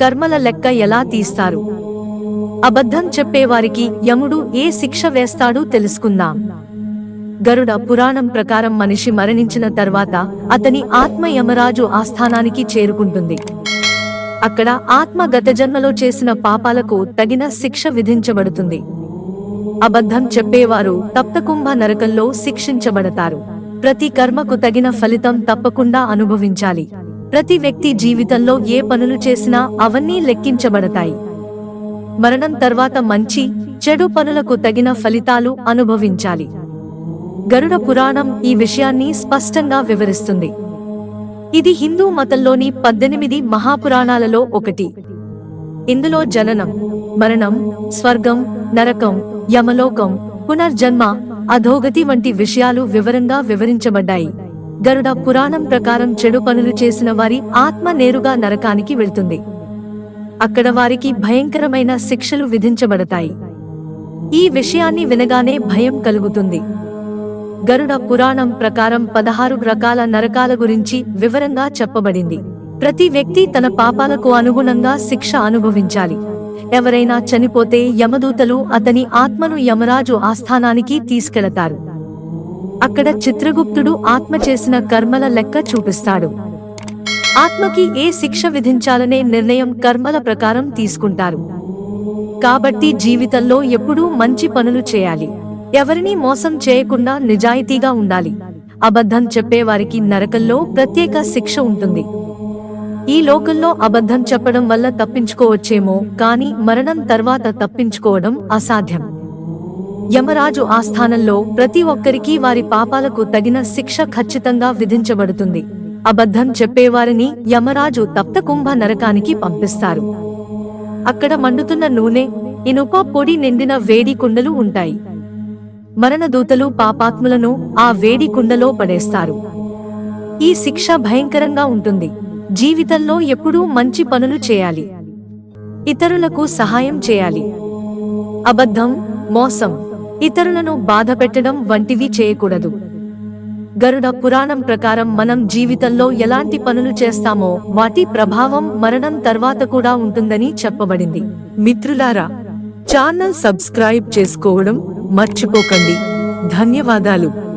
కర్మల లెక్క ఎలా తీస్తారు? అబద్ధం చెప్పేవారికి యముడు ఏ శిక్ష వేస్తాడో తెలుసుకుందాం. గరుడ పురాణం ప్రకారం మనిషి మరణించిన తర్వాత అతని ఆత్మ యమరాజు ఆస్థానానికి చేరుకుంటుంది. అక్కడ ఆత్మ గత జన్మలో చేసిన పాపాలకు తగిన శిక్ష విధించబడుతుంది. అబద్ధం చెప్పేవారు తప్తకుంభ నరకంలో శిక్షించబడతారు. ప్రతి కర్మకు తగిన ఫలితం తప్పకుండా అనుభవించాలి. ప్రతి వ్యక్తి జీవితంలో ఏ పనులు చేసినా అవన్నీ లెక్కించబడతాయి. మరణం తర్వాత మంచి చెడు పనులకు తగిన ఫలితాలు అనుభవించాలి. గరుడ పురాణం ఈ విషయాన్ని స్పష్టంగా వివరిస్తుంది. ఇది హిందూ మతంలోని పద్దెనిమిది మహాపురాణాలలో ఒకటి. ఇందులో జననం మరణం స్వర్గం నరకం యమలోకం పునర్జన్మ అధోగతి వంటి విషయాలు వివరంగా వివరించబడ్డాయి. గరుడ పురాణం ప్రకారం చెడు పనులు చేసిన వారి ఆత్మ నేరుగా నరకానికి వెళ్తుంది. అక్కడ వారికి భయంకరమైన శిక్షలు విధించబడతాయి. ఈ విషయాన్ని వినగానే భయం కలుగుతుంది. గరుడ పురాణం ప్రకారం పదహారు రకాల నరకాల గురించి వివరంగా చెప్పబడింది. ప్రతి వ్యక్తి తన పాపాలకు అనుగుణంగా శిక్ష అనుభవించాలి. ఎవరైనా చనిపోతే యమదూతలు అతని ఆత్మను యమరాజు ఆస్థానానికి తీసుకెళతారు. అక్కడ చిత్రగుప్తుడు ఆత్మ చేసిన కర్మల లెక్క చూపిస్తాడు. ఆత్మకి ఏ శిక్ష విధించాలనే నిర్ణయం కర్మల ప్రకారం తీసుకుంటారు. కాబట్టి జీవితంలో ఎప్పుడూ మంచి పనులు చేయాలి. ఎవరినీ మోసం చేయకుండా నిజాయితీగా ఉండాలి. అబద్ధం చెప్పేవారికి నరకంలో ప్రత్యేక శిక్ష ఉంటుంది. ఈ లోకంలో అబద్ధం చెప్పడం వల్ల తప్పించుకోవచ్చేమో కాని మరణం తర్వాత తప్పించుకోవడం అసాధ్యం. యమరాజు ఆస్థానంలో ప్రతి ఒక్కరికి వారి పాపాలకు తగిన శిక్ష ఖచ్చితంగా విధించబడుతుంది. అబద్ధం చెప్పేవారిని యమరాజు తప్తకుంభ నరకానికి పంపిస్తారు. అక్కడ మండుతున్న నూనె ఇనుప పొడి నిండిన వేడి కుండలు ఉంటాయి. మరణదూతలు పాపాత్ములను ఆ వేడి కుండలో పడేస్తారు. ఈ శిక్ష భయంకరంగా ఉంటుంది. జీవితంలో ఎప్పుడూ మంచి పనులు చేయాలి. ఇతరులకు సహాయం చేయాలి. అబద్ధం మోసం ఇతరులను బాధ పెట్టడం వంటివి చేయకూడదు. గరుడ పురాణం ప్రకారం మనం జీవితంలో ఎలాంటి పనులు చేస్తామో వాటి ప్రభావం మరణం తర్వాత కూడా ఉంటుందని చెప్పబడింది. మిత్రులారా ఛానల్ సబ్స్క్రైబ్ చేసుకోవడం మర్చిపోకండి. ధన్యవాదాలు.